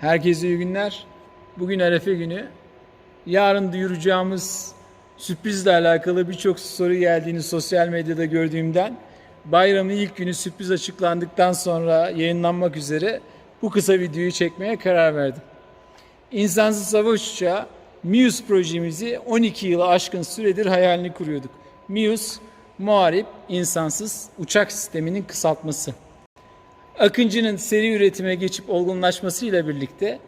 Herkese iyi günler. Bugün Arefe günü. Yarın duyuracağımız sürprizle alakalı birçok soru geldiğini sosyal medyada gördüğümden bayramın ilk günü sürpriz açıklandıktan sonra yayınlanmak üzere bu kısa videoyu çekmeye karar verdim. İnsansız savaş uçağı MUSE projemizi 12 yılı aşkın süredir hayalini kuruyorduk. MUSE, Muharip İnsansız Uçak Sistemi'nin kısaltması. Akıncı'nın seri üretime geçip olgunlaşmasıyla birlikte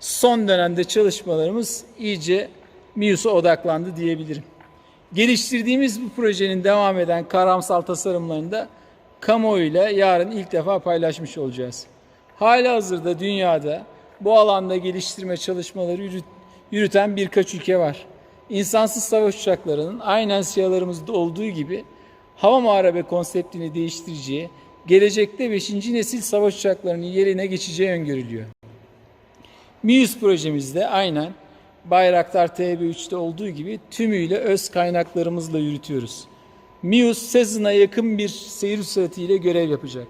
son dönemde çalışmalarımız iyice MIUS'a odaklandı diyebilirim. Geliştirdiğimiz bu projenin devam eden karamsal tasarımlarını da kamuoyuyla yarın ilk defa paylaşmış olacağız. Hala hazırda dünyada bu alanda geliştirme çalışmaları yürüt- yürüten birkaç ülke var. İnsansız savaş uçaklarının aynen siyalarımızda olduğu gibi hava muharebe konseptini değiştireceği, gelecekte 5. nesil savaş uçaklarının yerine geçeceği öngörülüyor. MIUS projemizde aynen Bayraktar TB3'te olduğu gibi tümüyle öz kaynaklarımızla yürütüyoruz. MIUS Cessna'ya yakın bir seyir süratiyle görev yapacak.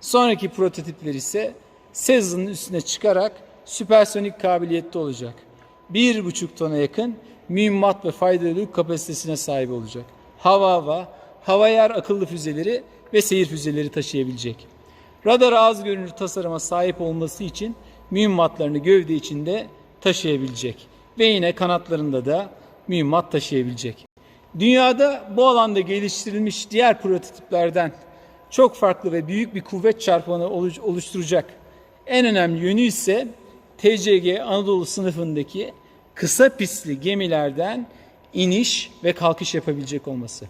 Sonraki prototipler ise Cessna'nın üstüne çıkarak süpersonik kabiliyette olacak. 1,5 tona yakın mühimmat ve faydalı kapasitesine sahip olacak. Hava hava, hava yer akıllı füzeleri ve seyir füzeleri taşıyabilecek. Radar az görünür tasarıma sahip olması için mühimmatlarını gövde içinde taşıyabilecek ve yine kanatlarında da mühimmat taşıyabilecek. Dünyada bu alanda geliştirilmiş diğer prototiplerden çok farklı ve büyük bir kuvvet çarpanı oluş- oluşturacak. En önemli yönü ise TCG Anadolu sınıfındaki kısa pistli gemilerden iniş ve kalkış yapabilecek olması.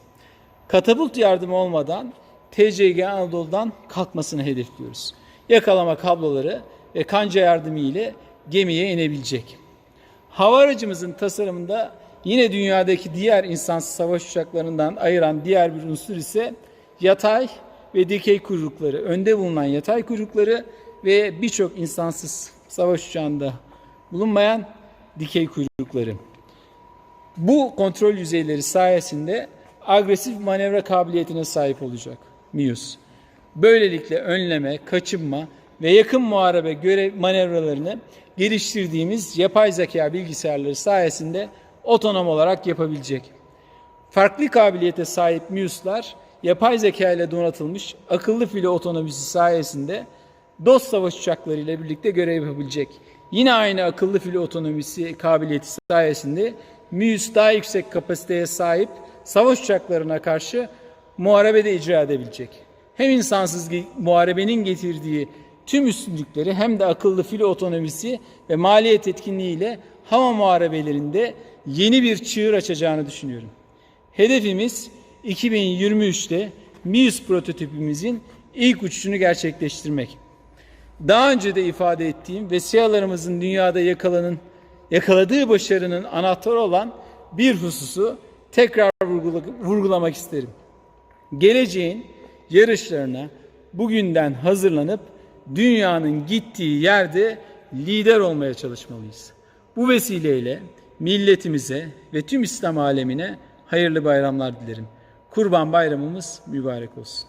Katapult yardımı olmadan TCG Anadolu'dan kalkmasını hedefliyoruz. Yakalama kabloları ve kanca yardımı ile gemiye inebilecek. Hava aracımızın tasarımında yine dünyadaki diğer insansız savaş uçaklarından ayıran diğer bir unsur ise yatay ve dikey kuyrukları. Önde bulunan yatay kuyrukları ve birçok insansız savaş uçağında bulunmayan dikey kuyrukları. Bu kontrol yüzeyleri sayesinde agresif manevra kabiliyetine sahip olacak MIUS. Böylelikle önleme, kaçınma ve yakın muharebe görev manevralarını geliştirdiğimiz yapay zeka bilgisayarları sayesinde otonom olarak yapabilecek. Farklı kabiliyete sahip MIUS'lar yapay zeka ile donatılmış akıllı filo otonomisi sayesinde dost savaş uçakları ile birlikte görev yapabilecek. Yine aynı akıllı filo otonomisi kabiliyeti sayesinde MIUS daha yüksek kapasiteye sahip savaş uçaklarına karşı muharebede icra edebilecek. Hem insansız muharebenin getirdiği tüm üstünlükleri hem de akıllı filo otonomisi ve maliyet etkinliğiyle hava muharebelerinde yeni bir çığır açacağını düşünüyorum. Hedefimiz 2023'te MIUS prototipimizin ilk uçuşunu gerçekleştirmek. Daha önce de ifade ettiğim ve SİHA'larımızın dünyada yakalanın, yakaladığı başarının anahtarı olan bir hususu tekrar vurgula- vurgulamak isterim. Geleceğin yarışlarına bugünden hazırlanıp dünyanın gittiği yerde lider olmaya çalışmalıyız. Bu vesileyle milletimize ve tüm İslam alemine hayırlı bayramlar dilerim. Kurban bayramımız mübarek olsun.